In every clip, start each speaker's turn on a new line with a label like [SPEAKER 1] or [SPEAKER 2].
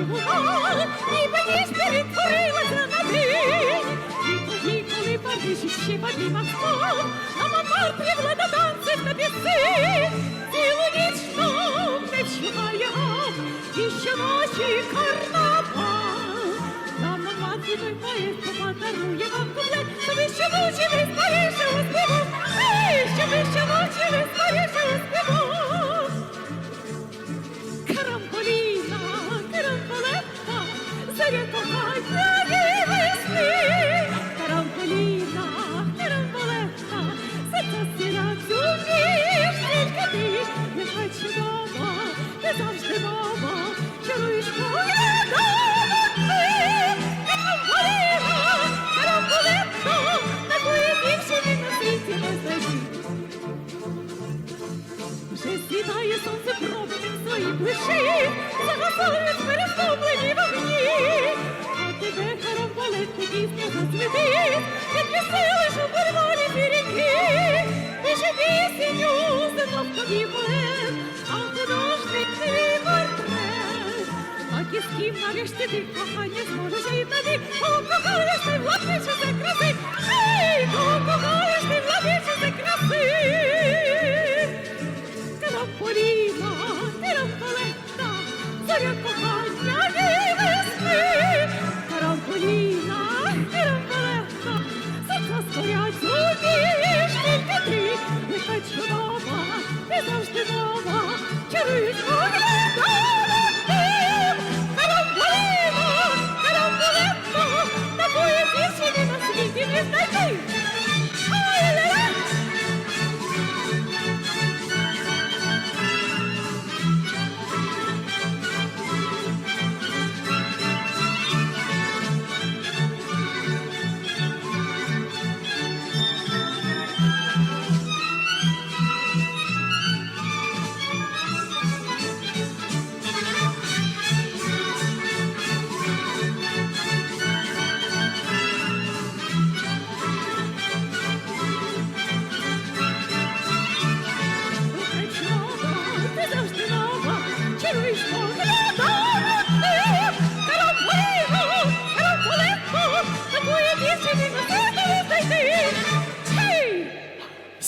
[SPEAKER 1] ніби ніж перетворилася на день. І коли Парижі ще подіймав сон, а мамар привела до танців на піси. Цілу ніч сон не чуває он, і щоночі карнавал. Там на вас і подарує вам куплет, щоб ви ще вучились завжди нова, чаруєш моє дома ти. Карамболіна, карамболетта, такої дівчини на світі не знайти. Вже світає сонце променем своїх блищить, загасають переступлені вогні. А тебе карамбалет пісня засвітить, підвеселиш у бульварі піріки. Пише пісню, знов тобі кісків нарешті ти кохання зможеш і тобі, кого кохаєш ти владиче за краси, ей, кого кохаєш ти владиче за краси. Трамполіна, трамполетта, зоря кохання і весни. Трамполіна, трамполетта, серця скорять у тільки ти, нехай чудова, ти завжди нова, чаруєш моє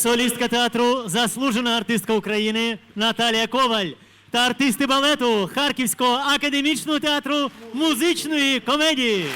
[SPEAKER 2] Солістка театру, заслужена артистка України Наталія Коваль та артисти балету Харківського академічного театру музичної комедії.